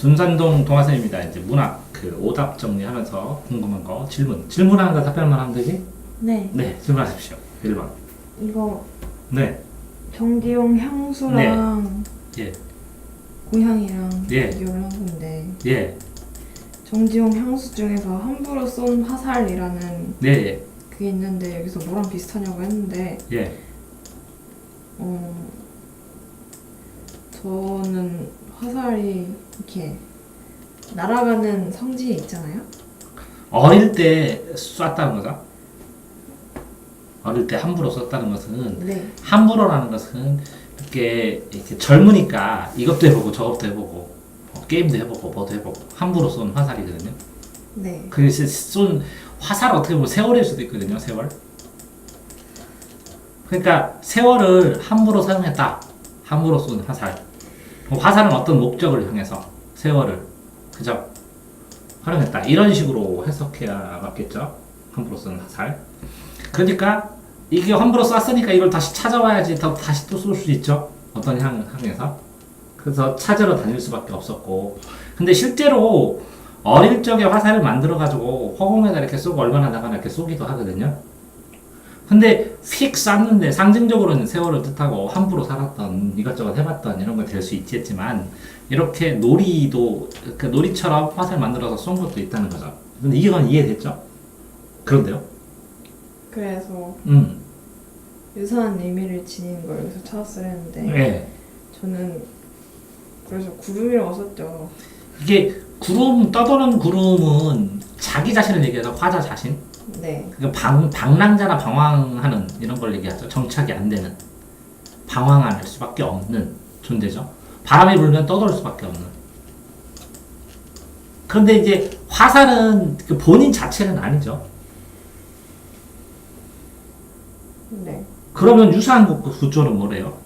둔산동 동화쌤입니다. 이제 문학 그 오답 정리하면서 궁금한 거 질문 질문하는 거 답변만 하면 되지? 네. 네 질문하십시오. 1번. 이거 네. 정기용 향수랑 예. 고향이랑 예. 비교를 한 건데 예. 정지용 향수 중에서 함부로 쏜 화살이라는 네. 예. 그게 있는데 여기서 뭐랑 비슷하냐고 했는데 예. 어 저는 화살이 이렇게 날아가는 성질이 있잖아요. 어릴 때 쐈다는 거죠. 어릴 때 함부로 썼다는 것은 네. 함부로라는 것은 이렇게, 이렇게 젊으니까 이것도 해보고 저것도 해보고 어, 게임도 해보고 뭐도 해보고 함부로 쏜 화살이거든요. 네. 그래서 쏜 화살 어떻게 보면 세월일 수도 있거든요. 세월. 그러니까 세월을 함부로 사용했다. 함부로 쏜 화살. 그럼 화살은 어떤 목적을 향해서 세월을 그죠? 활용했다. 이런 식으로 해석해야 맞겠죠? 함부로 쏜 화살. 그러니까 이게 함부로 쐈으니까 이걸 다시 찾아와야지 더 다시 또 쏠 수 있죠. 어떤 향, 향에서. 그래서 찾으러 다닐 수밖에 없었고. 근데 실제로 어릴 적에 화살을 만들어 가지고 허공에다 이렇게 쏘고 얼마나 나가나 이렇게 쏘기도 하거든요. 근데 휙 쐈는데 상징적으로는 세월을 뜻하고 함부로 살았던 이것저것 해봤던 이런 거될수 있겠지만 이렇게 놀이도 그 놀이처럼 화살 만들어서 쏜 것도 있다는 거죠. 근데 이건 이해됐죠? 그런데요? 그래서 음, 유사한 의미를 지닌 걸 여기서 찾았으랬는데 예. 저는 그래서 구름이라고 썼죠. 이게 구름 떠도는 구름은 자기 자신을 얘기해서 화자 자신. 네. 그 방, 방랑자나 방황하는 이런 걸 얘기하죠. 정착이 안 되는. 방황할 수밖에 없는 존재죠. 바람이 불면 떠돌 수밖에 없는. 그런데 이제 화살은 그 본인 자체는 아니죠. 네. 그러면 유사한 구- 그 구조는 뭐래요?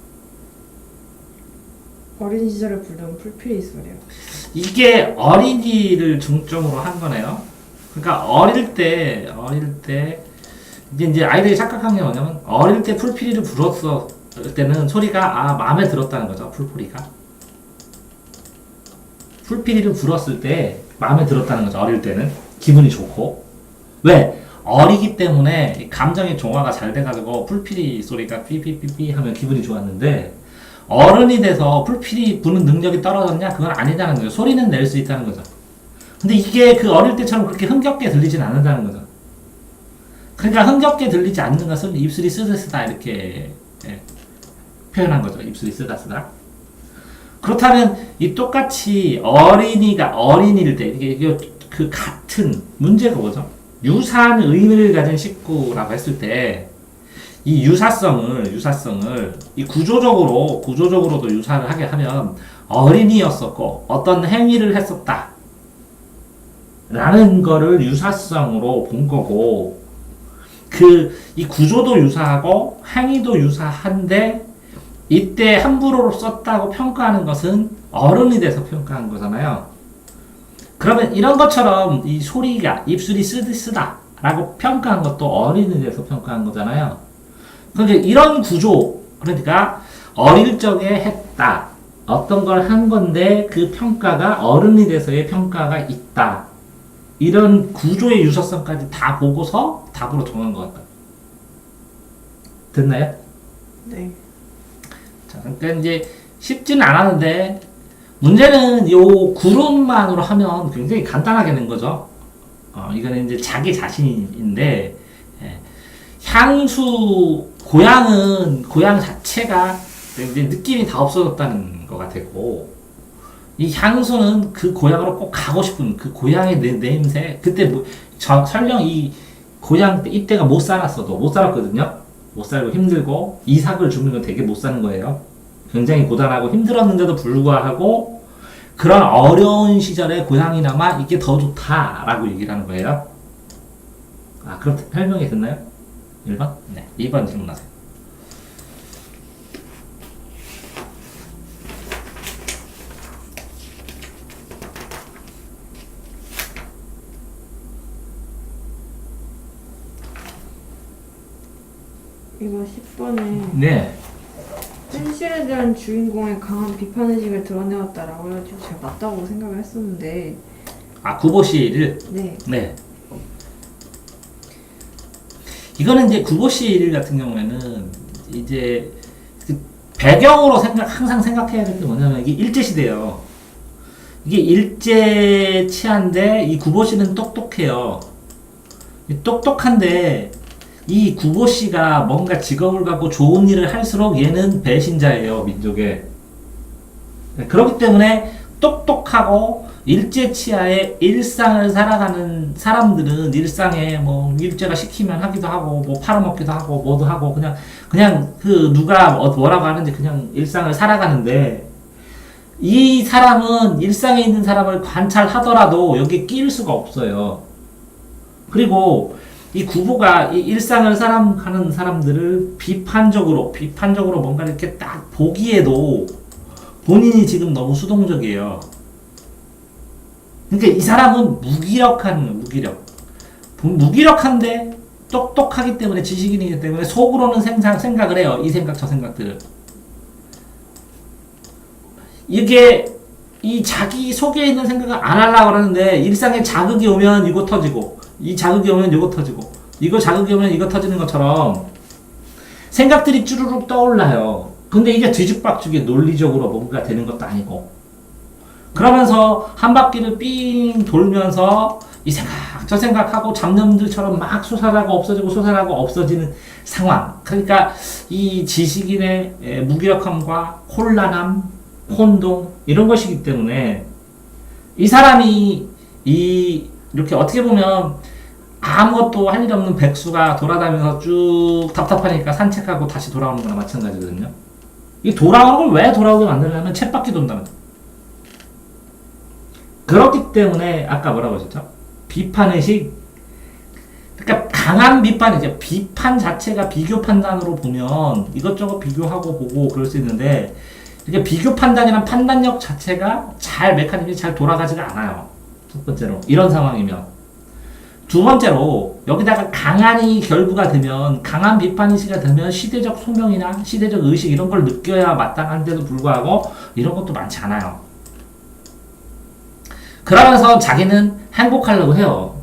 어린 시절을 부른 풀피리소래요. 이게 어린이를 중점으로 한 거네요. 그러니까 어릴 때, 어릴 때, 이제, 이제 아이들이 착각한 게 뭐냐면, 어릴 때 풀피리를 불었을 때는 소리가, 아, 마음에 들었다는 거죠, 풀포리가. 풀피리를 불었을 때 마음에 들었다는 거죠, 어릴 때는. 기분이 좋고. 왜? 어리기 때문에 이 감정의 종화가 잘 돼가지고 풀피리 소리가 삐삐삐삐 하면 기분이 좋았는데, 어른이 돼서 풀피리 부는 능력이 떨어졌냐? 그건 아니다는 거죠. 소리는 낼 수 있다는 거죠. 근데 이게 그 어릴 때처럼 그렇게 흥겹게 들리진 않는다는 거죠. 그러니까 흥겹게 들리지 않는 것은 입술이 쓰다쓰다 이렇게 예, 표현한 거죠. 입술이 쓰다쓰다. 그렇다면 이 똑같이 어린이가 어린이일 때 이게, 이게 그 같은 문제가 뭐죠? 유사한 의미를 가진 식구라고 했을 때 이 유사성을 유사성을 이 구조적으로 구조적으로도 유사를 하게 하면 어린이였었고 어떤 행위를 했었다 라는 거를 유사성으로 본 거고 그 이 구조도 유사하고 행위도 유사한데 이때 함부로 썼다고 평가하는 것은 어른이 돼서 평가한 거잖아요. 그러면 이런 것처럼 이 소리가 입술이 쓰듯 쓰다 라고 평가한 것도 어린이 돼서 평가한 거잖아요. 그러니까 이런 구조, 그러니까 어릴 적에 했다. 어떤 걸 한 건데 그 평가가 어른이 돼서의 평가가 있다. 이런 구조의 유사성까지 다 보고서 답으로 정한 것 같다. 됐나요? 네. 자, 그러니까 이제 쉽지는 않았는데 문제는 요 구름만으로 하면 굉장히 간단하게 된 거죠. 어, 이거는 이제 자기 자신인데 예. 향수 고향은 고향 자체가 이제 느낌이 다 없어졌다는 거가 되고 이 향수는 그 고향으로 꼭 가고 싶은 그 고향의 내, 냄새. 그때 뭐, 저, 설령 이 고향 때 이때가 못 살았어도 못 살았거든요? 못 살고 힘들고 이삭을 주면 되게 못 사는 거예요. 굉장히 고단하고 힘들었는데도 불구하고 그런 어려운 시절에 고향이나마 이게 더 좋다라고 얘기를 하는 거예요. 아 그럼 설명이 됐나요? 1번? 네. 2번 질문하세요 이거 10번에 네 현실에 대한 주인공의 강한 비판 의식을 드러내었다라고 해가지고 제가 맞다고 생각을 했었는데 아 구보시를 네 네. 이거는 이제 구보시 같은 경우에는 이제 그 배경으로 생각 항상 생각해야 될 게 뭐냐면 이게 일제 시대예요. 이게 일제 치안데 이 구보시는 똑똑해요. 이 똑똑한데 이 구보시가 뭔가 직업을 갖고 좋은 일을 할수록 얘는 배신자예요 민족에. 네, 그렇기 때문에 똑똑하고 일제 치하의 일상을 살아가는 사람들은 일상에 뭐 일제가 시키면 하기도 하고 뭐 팔아먹기도 하고 뭐도 하고 그냥 그냥 그 누가 어- 뭐라고 하는지 그냥 일상을 살아가는데 이 사람은 일상에 있는 사람을 관찰하더라도 여기 끼일 수가 없어요. 그리고 이 구보가 이 일상을 살아가는 사람들을 비판적으로 비판적으로 뭔가 이렇게 딱 보기에도 본인이 지금 너무 수동적이에요. 그러니까 이 사람은 무기력한 무기력. 무- 무기력한데 똑똑하기 때문에 지식인이기 때문에 속으로는 생각, 생각을 해요. 이 생각 저 생각들을. 이게 이 자기 속에 있는 생각을 안 하려고 그러는데 일상에 자극이 오면 이거 터지고 이 자극이 오면 이거 터지고 이거 자극이 오면 이거 터지는 것처럼 생각들이 쭈루룩 떠올라요. 근데 이게 뒤죽박죽이 논리적으로 뭔가 되는 것도 아니고 그러면서 한 바퀴를 삥 돌면서 이 생각 저 생각하고 잡념들처럼 막 솟아나고 없어지고 솟아나고 없어지는 상황. 그러니까 이 지식인의 에, 무기력함과 혼란함, 혼동 이런 것이기 때문에 이 사람이 이 이렇게 어떻게 보면 아무것도 할 일 없는 백수가 돌아다니면서 쭉 답답하니까 산책하고 다시 돌아오는 거나 마찬가지거든요. 이 돌아오는 걸 왜 돌아오게 만들려면 돈다는 거예요. 그렇기 때문에 아까 뭐라고 하셨죠? 비판의식 그러니까 강한 비판이죠. 비판 자체가 비교 판단으로 보면 이것저것 비교하고 보고 그럴 수 있는데 이게 비교 판단이란 판단력 자체가 잘 메커니즘이 잘 돌아가지가 않아요. 첫 번째로 이런 상황이면 두 번째로 여기다가 강한이 결부가 되면 강한 비판의식이 되면 시대적 소명이나 시대적 의식 이런 걸 느껴야 마땅한데도 불구하고 이런 것도 많지 않아요. 그러면서 자기는 행복하려고 해요.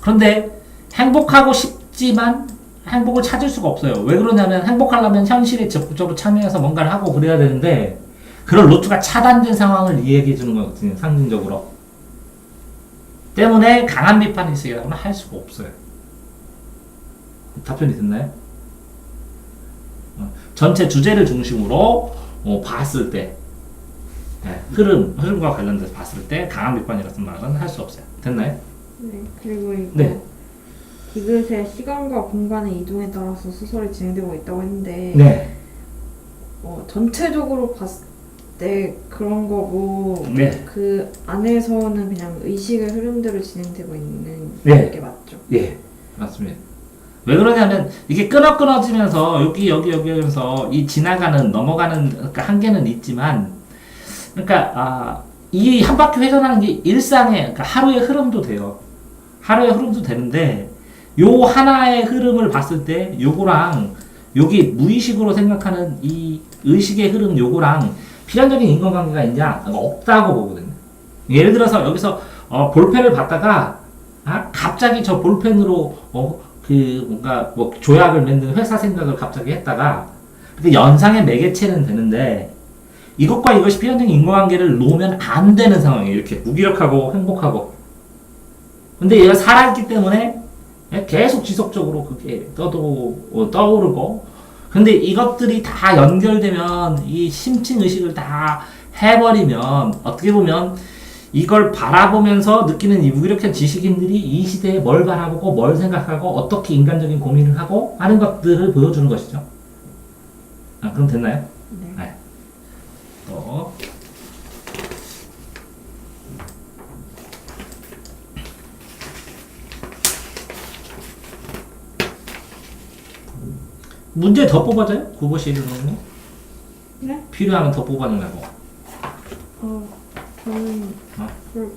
그런데 행복하고 싶지만 행복을 찾을 수가 없어요. 왜 그러냐면 행복하려면 현실에 적극적으로 참여해서 뭔가를 하고 그래야 되는데 그런 루트가 차단된 상황을 이야기해 주는 거거든요. 상징적으로. 때문에 강한 비판 의식이라고는 할 수가 없어요. 답변이 됐나요? 어, 전체 주제를 중심으로 어, 봤을 때 네, 흐름, 흐름과 관련돼서 봤을 때 강한 비판이라는 말은 할 수 없어요. 됐나요? 네, 그리고 이거 네. 디귿의 시간과 공간의 이동에 따라서 소설이 진행되고 있다고 했는데 네. 어, 전체적으로 봤을 때 그런 거고 네. 그 안에서는 그냥 의식의 흐름대로 진행되고 있는 네. 게 맞죠. 예, 맞습니다. 왜 그러냐면 이게 끊어 끊어지면서 여기 여기 여기 하면서 이 지나가는 넘어가는 그러니까 한계는 있지만 그러니까 아 이 한 바퀴 회전하는 게 일상의 그러니까 하루의 흐름도 돼요. 하루의 흐름도 되는데 요 하나의 흐름을 봤을 때 요거랑 여기 무의식으로 생각하는 이 의식의 흐름 요거랑 필연적인 인과관계가 있냐 없다고 보거든요. 예를 들어서 여기서 어, 볼펜을 받다가 아, 갑자기 저 볼펜으로 어, 그 뭔가 뭐 조약을 맺는 회사 생각을 갑자기 했다가 근데 연상의 매개체는 되는데 이것과 이것이 필연적인 인과관계를 놓으면 안 되는 상황이에요. 이렇게 무기력하고 행복하고. 근데 얘가 살아있기 때문에 계속 지속적으로 그게 떠도 어, 떠오르고. 근데 이것들이 다 연결되면 이 심층 의식을 다 해버리면 어떻게 보면 이걸 바라보면서 느끼는 이 무기력한 지식인들이 이 시대에 뭘 바라보고 뭘 생각하고 어떻게 인간적인 고민을 하고 하는 것들을 보여주는 것이죠. 아, 그럼 됐나요? 네. 또 문제 더 뽑아줘요? 구보시는 거 네? 필요하면 더 뽑아주려고. 어, 저는 어?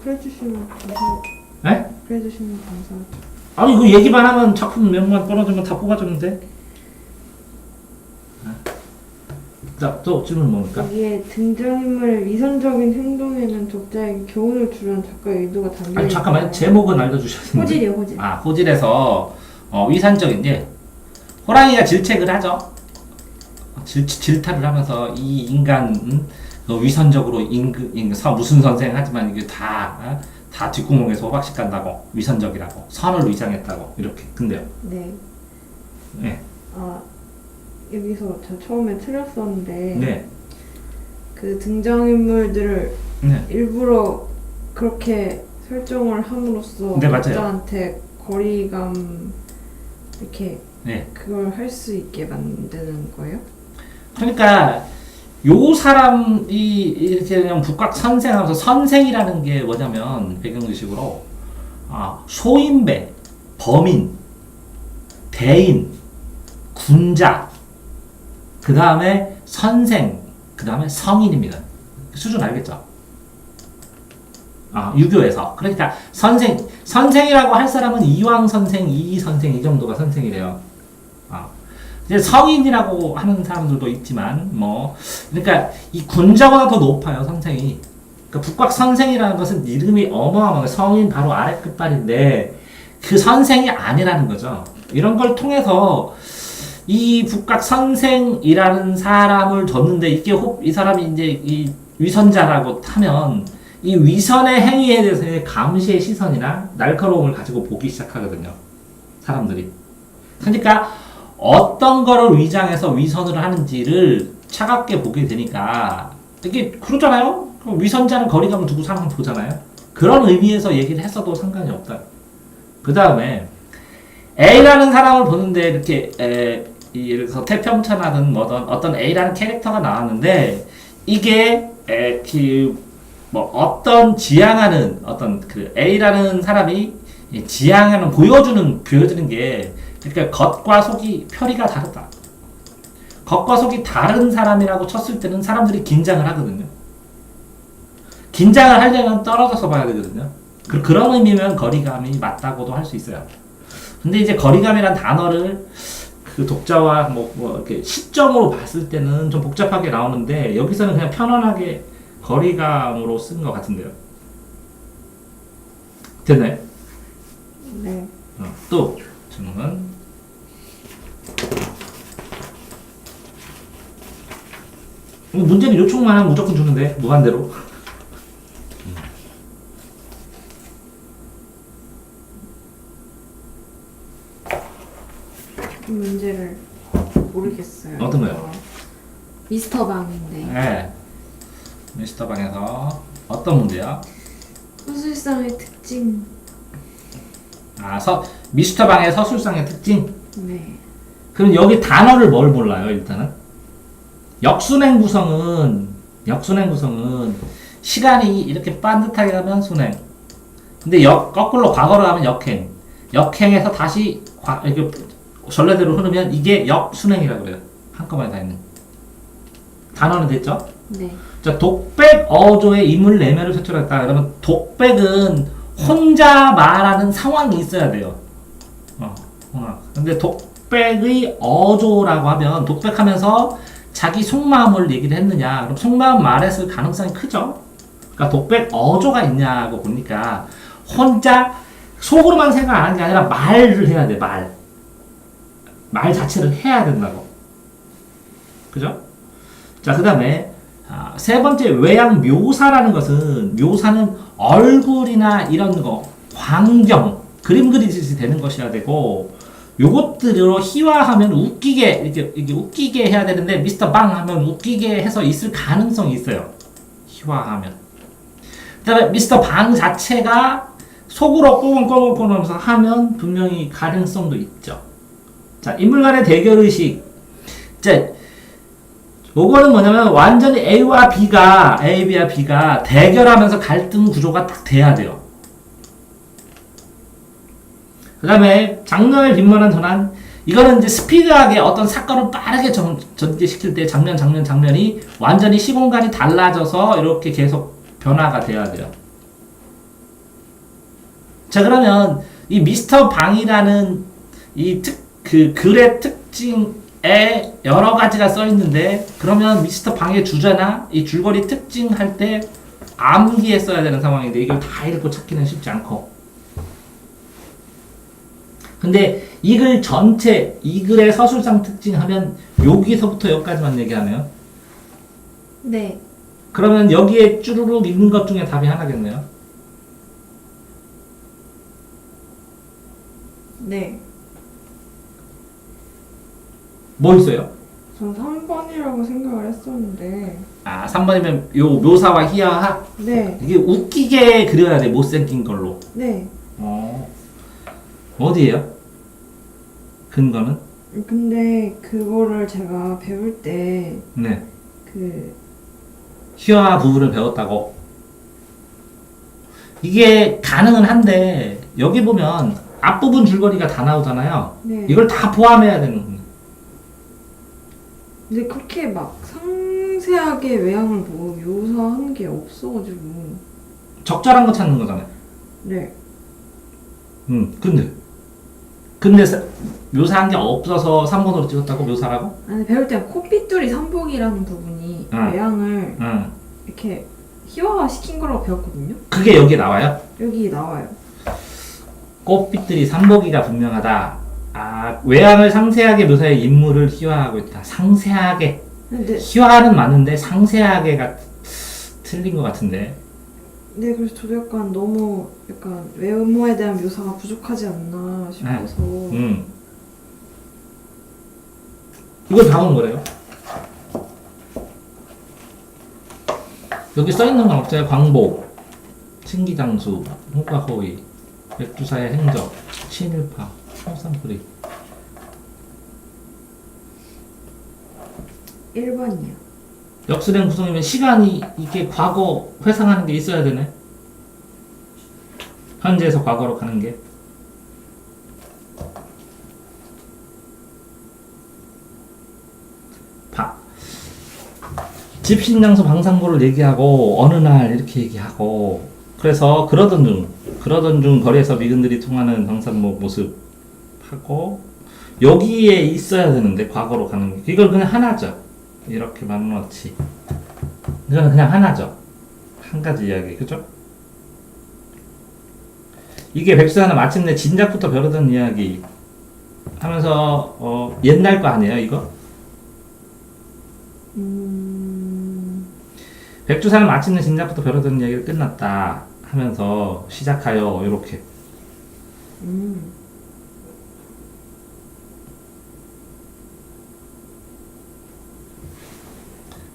그래 주시면 감사. 네? 그래 주시면 감사하죠. 아니 그 얘기만 하면 작품 몇만 떨어지면 다 뽑아주는데. 자, 또 질문 뭡니까? 여기에 등장인물의 위선적인 행동에는 독자에게 교훈을 주려는 작가의 의도가 담겨 아니 잠깐만요. 제목은 알려주셔야 되는데. 호질이요 호질. 아, 호질에서 어, 위산적인 게 호랑이가 질책을 하죠. 질, 질타를 하면서 이 인간 음, 너 위선적으로 임, 서, 무슨 선생 하지만 이게 다, 어? 다 뒷구멍에서 호박씩 간다고 위선적이라고 선을 위장했다고 이렇게 근데요. 네. 네, 아 여기서 저 처음에 틀렸었는데 네, 그 등장인물들을 네. 일부러 그렇게 설정을 함으로써 네, 맞아요. 독자한테 거리감 이렇게 네. 그걸 할 수 있게 만드는 거예요? 그러니까 요 사람이 이렇게 그냥 북각 선생하면서 선생이라는 게 뭐냐면 배경지식으로 아, 소인배, 범인, 대인, 군자, 그 다음에 선생, 그 다음에 성인입니다. 수준 알겠죠? 아, 유교에서. 그러니까 선생, 선생이라고 할 사람은 이왕 선생, 이이 선생 이 정도가 선생이래요. 아, 이제 성인이라고 하는 사람들도 있지만 뭐 그러니까 이 군자보다 더 높아요 선생이. 그러니까 북곽 선생이라는 것은 이름이 어마어마하게 성인 바로 아래 끝발인데 그 선생이 아니라는 거죠. 이런 걸 통해서 이 북각 선생이라는 사람을 뒀는데 이게 혹 이 사람이 이제 이 위선자라고 하면 이 위선의 행위에 대해서의 감시의 시선이나 날카로움을 가지고 보기 시작하거든요 사람들이. 그러니까 어떤 거를 위장해서 위선을 하는지를 차갑게 보게 되니까 이게 그러잖아요. 그럼 위선자는 거리감을 두고 사람 보잖아요. 그런 의미에서 얘기를 했어도 상관이 없다. 그 다음에 A라는 사람을 보는데 이렇게 에, 이 예를 들어서 태평천하든 뭐든 어떤 A라는 캐릭터가 나왔는데 이게 에, 그, 뭐 어떤 지향하는 어떤 그 A라는 사람이 이 지향하는 보여주는 보여주는 게 그러니까 겉과 속이 표리가 다르다. 겉과 속이 다른 사람이라고 쳤을 때는 사람들이 긴장을 하거든요. 긴장을 하려면 떨어져서 봐야 되거든요. 그, 그런 의미면 거리감이 맞다고도 할 수 있어요. 근데 이제 거리감이란 단어를 그 독자와 뭐, 뭐 이렇게 시점으로 봤을 때는 좀 복잡하게 나오는데 여기서는 그냥 편안하게 거리감으로 쓴 것 같은데요. 됐나요? 네. 어, 또 질문은 어, 문제는 요청만 하면 무조건 주는데 무한대로 이 문제를 모르겠어요. 어떤 거요? 어, 미스터 방인데 네 미스터 방에서 어떤 문제야? 수술상의 특징. 아 서, 미스터 방의 서술상의 특징 네. 그럼 여기 단어를 뭘 몰라요 일단은 역순행 구성은 역순행 구성은 시간이 이렇게 반듯하게 가면 순행 근데 역 거꾸로 과거로 가면 역행 역행에서 다시 과, 이렇게 전례대로 흐르면 이게 역순행이라고 그래요 한꺼번에 다 있는 단어는 됐죠? 네. 자 독백 어조의 인물 내면을 표출했다 그러면 독백은 혼자 말하는 상황이 있어야 돼요 어, 어. 근데 독백의 어조라고 하면 독백하면서 자기 속마음을 얘기를 했느냐. 그럼 속마음 말했을 가능성이 크죠. 그러니까 독백 어조가 있냐고 보니까 혼자 속으로만 생각 안 하는 게 아니라 말을 해야 돼말. 말 자체를 해야 된다고. 그죠? 자그 다음에 아, 세 번째 외양 묘사라는 것은 묘사는 얼굴이나 이런 거 광경 그림 그리듯이 되는 것이어야 되고 요것들로 희화하면 웃기게 이렇게, 이렇게 웃기게 해야 되는데 미스터 빵 하면 웃기게 해서 있을 가능성이 있어요. 희화하면. 그다음에 미스터 방 자체가 속으로 꼬금꼬금꼬금 하면서 하면 분명히 가능성도 있죠. 자 인물 간의 대결 의식. 이제 요거는 뭐냐면 완전히 A와 B가 A, B와 B가 대결하면서 갈등 구조가 딱 돼야 돼요. 그 다음에 장면을 빈번한 전환 이거는 이제 스피드하게 어떤 사건을 빠르게 전, 전개시킬 때 장면 장면 장면이 완전히 시공간이 달라져서 이렇게 계속 변화가 돼야 돼요. 자 그러면 이 미스터 방이라는 이 특 그 글의 특징 여러 가지가 써 있는데 그러면 미스터 방의 주제나 이 줄거리 특징 할 때 암기에 써야 되는 상황인데 이걸 다 읽고 찾기는 쉽지 않고 근데 이 글 전체 이 글의 서술상 특징 하면 여기서부터 여기까지만 얘기하네요 네. 그러면 여기에 쭈루룩 읽는 것 중에 답이 하나겠네요 네. 뭐 있어요? 전 3번이라고 생각을 했었는데. 아 3번이면 요 묘사와 희화화 네. 이게 웃기게 그려야 돼 못생긴 걸로 네. 어 어디에요? 근거는? 근데 그거를 제가 배울 때 네 그 희화 부분을 배웠다고 이게 가능은 한데 여기 보면 앞부분 줄거리가 다 나오잖아요 네. 이걸 다 포함해야 되는 거예요. 근데 그렇게 막 상세하게 외양을 뭐 묘사한 게 없어가지고. 적절한 거 찾는 거잖아요 네. 음 근데 근데 사- 묘사한 게 없어서 3번으로 찍었다고 묘사라고? 아니 배울 때 코피뚜리 삼복이라는 부분이 응. 외양을 응 이렇게 희화화 시킨 거라고 배웠거든요. 그게 여기에 나와요? 여기 나와요. 꽃빛들이 삼복이가 분명하다. 아, 외양을 상세하게 묘사해 인물을 희화하고 있다. 상세하게. 근데 희화는 맞는데 상세하게가 틀린 것 같은데. 네 그래서 저도 약간 너무 약간 외모에 대한 묘사가 부족하지 않나 싶어서 음. 이걸 다온 거래요. 여기 써 있는 건 없어요. 광복, 신기장수, 홍과거위, 맥주사의 행적, 친일파, 청산뿌리. 1번이요. 역술행 구성이면 시간이 이게 과거 회상하는 게 있어야 되네. 현재에서 과거로 가는 게. 바. 집신장소 방상고를 얘기하고 어느 날 이렇게 얘기하고 그래서 그러던 중 그러던 중 거리에서 미근들이 통하는 방산모 모습 하고 여기에 있어야 되는데 과거로 가는 게 이걸 그냥 하나죠. 이렇게 만놓지. 이거는 그냥 하나죠. 한 가지 이야기, 그죠? 이게 백수하는 마침내 진작부터 벼르던 이야기 하면서 어, 옛날 거 아니에요, 이거? 음, 백두산은 마침내 진작부터 벼르던 이야기를 끝났다 하면서 시작하여 이렇게 음,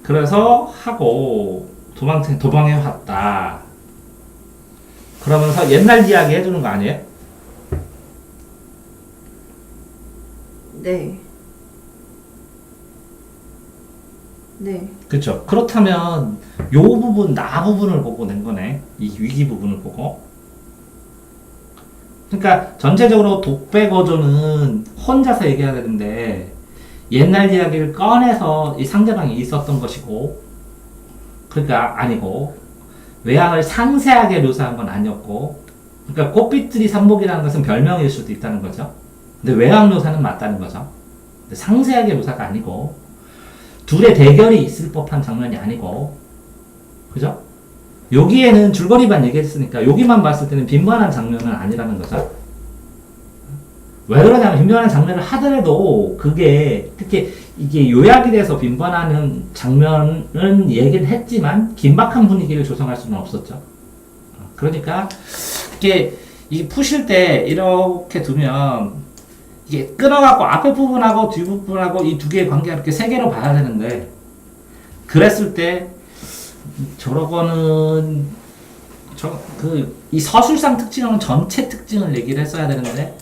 그래서 하고 도망 도망해 왔다. 그러면서 옛날 이야기 해주는 거 아니에요? 네. 네. 그렇죠. 그렇다면 요 부분 나 부분을 보고 낸 거네. 이 위기 부분을 보고. 그러니까 전체적으로 독배 버전은 혼자서 얘기해야 되는데 옛날 이야기를 꺼내서 이 상대방이 있었던 것이고 그러니까 아니고 외양을 상세하게 묘사한 건 아니었고 그러니까 꽃빛들이 삼복이라는 것은 별명일 수도 있다는 거죠. 근데 외양 묘사는 맞다는 거죠. 상세하게 묘사가 아니고 둘의 대결이 있을 법한 장면이 아니고 그죠? 여기에는 줄거리만 얘기했으니까 여기만 봤을 때는 빈번한 장면은 아니라는 거죠. 왜 그러냐면 빈번한 장면을 하더라도 그게 특히 이게 요약이 돼서 빈번하는 장면은 얘기를 했지만 긴박한 분위기를 조성할 수는 없었죠. 어, 그러니까 이게 이 푸실 때 이렇게 두면 이게 끊어갖고 앞에 부분하고 뒤 부분하고 이 두 개의 관계가 이렇게 세 개로 봐야 되는데 그랬을 때 저러고는 저 그 이 서술상 특징은 전체 특징을 얘기를 했어야 되는데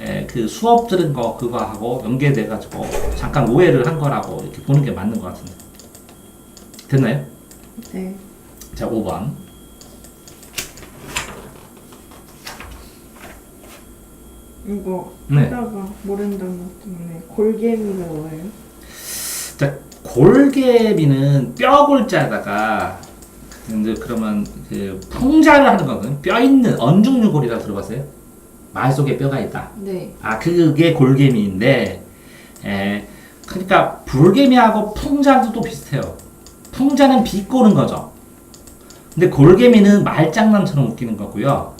에, 그 수업 들은 거 그거 하고 연계돼 가지고 잠깐 오해를 한 거라고 이렇게 보는 게 맞는 것 같은데 됐나요? 네. 자 5번 이거 네. 하다가 모른다는 것 때문에 골개미가 뭐예요? 자, 골개비는 뼈 골자에다가 근데 그러면 그 풍자를 하는 거거든. 뼈 있는 언중유골이라 들어봤어요? 말 속에 뼈가 있다. 네. 아 그게 골개미인데 에, 그러니까 불개미하고 풍자도 또 비슷해요. 풍자는 비꼬는 거죠. 근데 골개미는 말장난처럼 웃기는 거고요.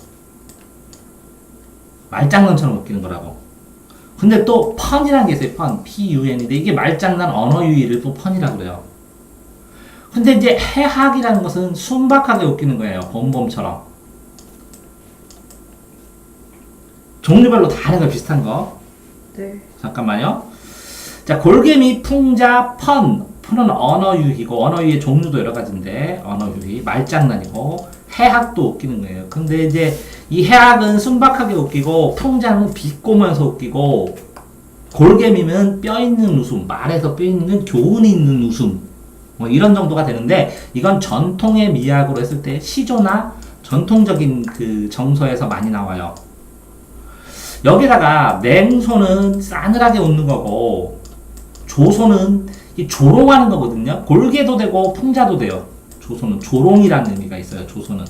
말장난처럼 웃기는 거라고. 근데 또 펀이라는 게 있어요. 펀, P-U-N인데 이게 말장난 언어 유희를 또 펀이라고 그래요. 근데 이제 해학이라는 것은 순박하게 웃기는 거예요. 봄봄처럼. 종류별로 다 하는 거 비슷한 거. 네. 잠깐만요. 자, 골개미, 풍자, 펀. 펀은 언어 유희고, 언어 유희의 종류도 여러 가지인데, 언어 유희, 말장난이고, 해학도 웃기는 거예요. 근데 이제 이 해학은 순박하게 웃기고, 풍자는 비꼬면서 웃기고, 골개미는 뼈 있는 웃음, 말에서 뼈 있는 교훈이 있는 웃음, 뭐 이런 정도가 되는데, 이건 전통의 미학으로 했을 때 시조나 전통적인 그 정서에서 많이 나와요. 여기다가 냉소는 싸늘하게 웃는 거고 조소는 이 조롱하는 거거든요. 골개도 되고 풍자도 돼요. 조소는 조롱이라는 의미가 있어요. 조소는.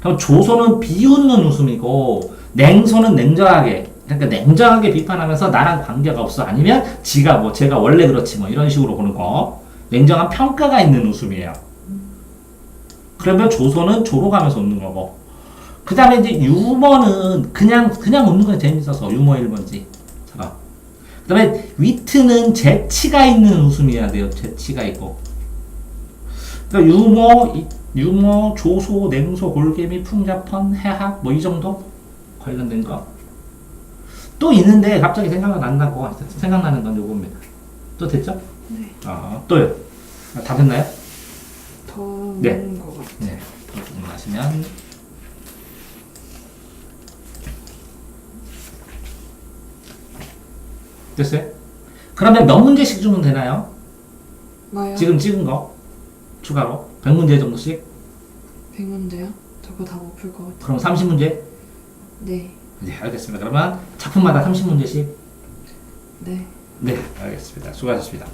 그럼 조소는 비웃는 웃음이고 냉소는 냉정하게 그러니까 냉정하게 비판하면서 나랑 관계가 없어 아니면 지가 뭐 제가 원래 그렇지 뭐 이런 식으로 보는 거 냉정한 평가가 있는 웃음이에요. 그러면 조소는 조롱하면서 웃는 거고 그 다음에 이제 유머는 그냥, 그냥 웃는 거예요. 재밌어서. 유머 1번지처럼. 그 다음에 위트는 재치가 있는 웃음이어야 돼요. 재치가 있고. 그러니까 유머, 이- 유머, 조소, 냉소, 골개미, 풍자펀, 해학, 뭐 이 정도? 관련된 거. 또 있는데 갑자기 생각이 안 나고, 생각나는 건 요겁니다. 또 됐죠? 네. 아, 또요. 아, 다 됐나요? 더 네. 것 같아요. 네. 하시면 됐어요? 그러면 몇 문제씩 주면 되나요? 뭐요? 지금 찍은 거 추가로 100문제 정도씩? 100문제요? 저거 다 못 풀 것 같아요. 그럼 30문제? 네. 네, 알겠습니다. 그러면 작품마다 30문제씩? 네. 네, 알겠습니다. 수고하셨습니다.